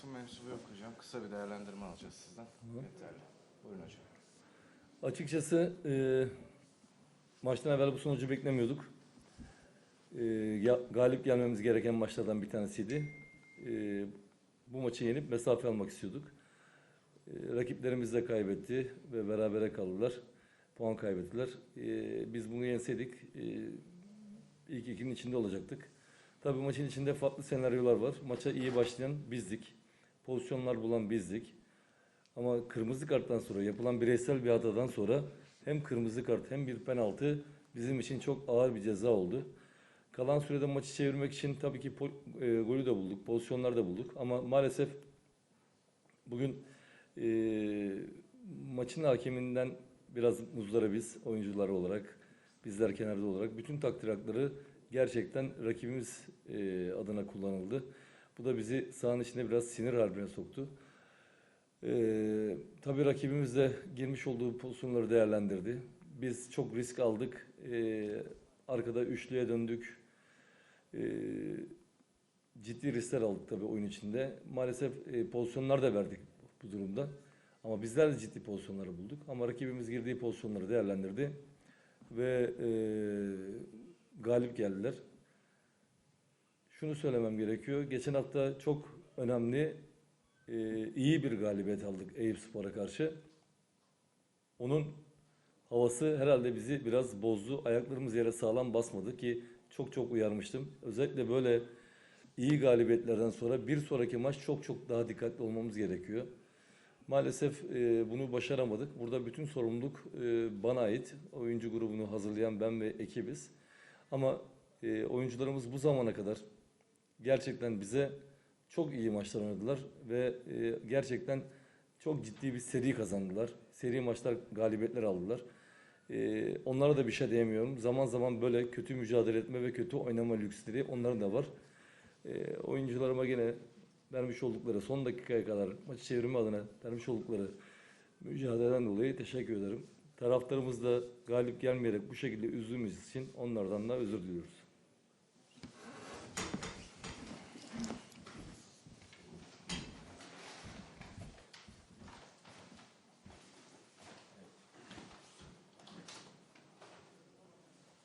basın mensubu yok hocam. Kısa bir değerlendirme alacağız sizden. Yeterli. Buyurun hocam. Açıkçası e, maçtan evvel bu sonucu beklemiyorduk. E, ya- galip gelmemiz gereken maçlardan bir tanesiydi. E, bu maçı yenip mesafe almak istiyorduk. E, rakiplerimiz de kaybetti ve berabere kaldılar. Puan kaybettiler. E, biz bunu yenseydik e, ilk ikinin içinde olacaktık. Tabii maçın içinde farklı senaryolar var. Maça iyi başlayan bizdik. Pozisyonlar bulan bizdik. Ama kırmızı karttan sonra yapılan bireysel bir hatadan sonra hem kırmızı kart hem bir penaltı bizim için çok ağır bir ceza oldu. Kalan sürede maçı çevirmek için tabii ki e, golü de bulduk, pozisyonlar da bulduk ama maalesef bugün e, maçın hakeminden biraz muzdarabiz oyuncular olarak, bizler kenarda olarak. Bütün takdir hakları gerçekten rakibimiz e, adına kullanıldı. Bu da bizi sahanın içinde biraz sinir harbine soktu. Ee, tabii rakibimiz de girmiş olduğu pozisyonları değerlendirdi. Biz çok risk aldık. Ee, arkada üçlüye döndük. Ee, ciddi riskler aldık tabii oyun içinde. Maalesef e, pozisyonlar da verdik bu durumda. Ama bizler de ciddi pozisyonları bulduk. Ama rakibimiz girdiği pozisyonları değerlendirdi. Ve e, galip geldiler. Şunu söylemem gerekiyor. Geçen hafta çok önemli e, iyi bir galibiyet aldık Eyüp Spor'a karşı. Onun havası herhalde bizi biraz bozdu. Ayaklarımız yere sağlam basmadı ki çok çok uyarmıştım. Özellikle böyle iyi galibiyetlerden sonra bir sonraki maç çok çok daha dikkatli olmamız gerekiyor. Maalesef e, bunu başaramadık. Burada bütün sorumluluk e, bana ait. Oyuncu grubunu hazırlayan ben ve ekibiz. Ama e, oyuncularımız bu zamana kadar gerçekten bize çok iyi maçlar oynadılar ve e, gerçekten çok ciddi bir seri kazandılar. Seri maçlar galibiyetler aldılar. E, onlara da bir şey diyemiyorum. Zaman zaman böyle kötü mücadele etme ve kötü oynama lüksleri onların da var. E, oyuncularıma gene vermiş oldukları son dakikaya kadar maçı çevirme adına vermiş oldukları mücadeleden dolayı teşekkür ederim. Taraftarımız da galip gelmeyerek bu şekilde üzdüğümüz için onlardan da özür diliyoruz.